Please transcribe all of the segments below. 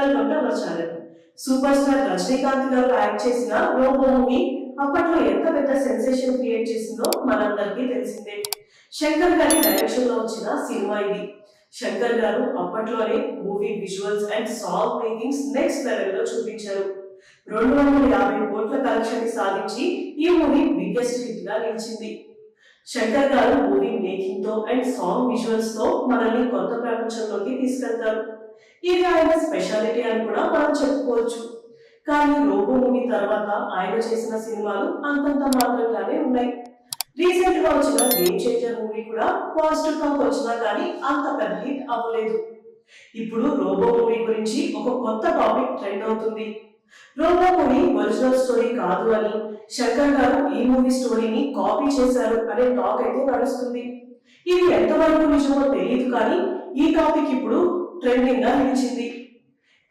Welcome to super star Rajinikanth garu act చేసిన robo movie అప్పట్లో ఎంత పెద్ద సెన్సేషన్ క్రియేట్ చేసిందో మనందరికీ తెలిసిందే. శంకర్ గారి డైరెక్షన్లో వచ్చిన సినిమా ఇది. శంకర్ గారు అప్పట్లోనే movie visuals and song makings next లెవెల్లో చూపించారు. రెండు వందల యాభై కోట్ల కలెక్షన్ సాధించి ఈ మూవీ బిగ్గెస్ట్ హిట్గా నిలిచింది. శంకర్ గారు మూవీ మేకింగ్తో అండ్ సాంగ్ విజువల్స్తో మనల్ని కొత్త ప్రపంచంలోకి తీసుకెళ్తారు. ఇది ఆయన స్పెషాలిటీ అని కూడా మనం చెప్పుకోవచ్చు. కానీ రోబో మూవీ తర్వాత ఆయన చేసిన సినిమాలు అంతంత మాత్రంగానే ఉన్నాయి. రీసెంట్గా వచ్చిన గేమ్ చేంజర్ మూవీ కూడా పాజిటివ్ టాక్ వచ్చినా కానీ అంత పెద్ద హిట్ అవ్వలేదు. ఇప్పుడు రోబో మూవీ గురించి ఒక కొత్త టాపిక్ ట్రెండ్ అవుతుంది. రోబో మూవీ ఒరిజినల్ స్టోరీ కాదు అని శంకర్ గారు ఈ మూవీ స్టోరీని కాపీ చేశారు అనే టాక్ అయితే నడుస్తుంది. ఇది ఎంతవరకు నిజమో తెలియదు కానీ ఈ టాపిక్ ఇప్పుడు ట్రెండింగ్గా నిలిచింది.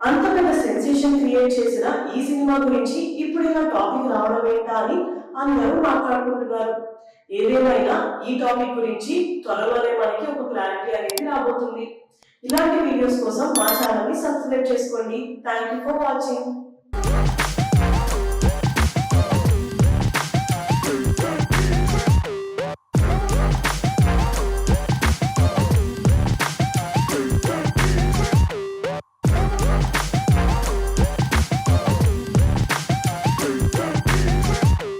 అంత పెద్ద సెన్సేషన్ క్రియేట్ చేసిన ఈ సినిమా గురించి ఇప్పుడు ఇలా టాపిక్ రావడం ఏంటా అని అందరూ మాట్లాడుకుంటున్నారు. ఏదేమైనా ఈ టాపిక్ గురించి త్వరలోనే మనకి ఒక క్లారిటీ అనేది రాబోతుంది. ఇలాంటి వీడియోస్ కోసం మా ఛానల్ని సబ్స్క్రైబ్ చేసుకోండి. Thank you for watching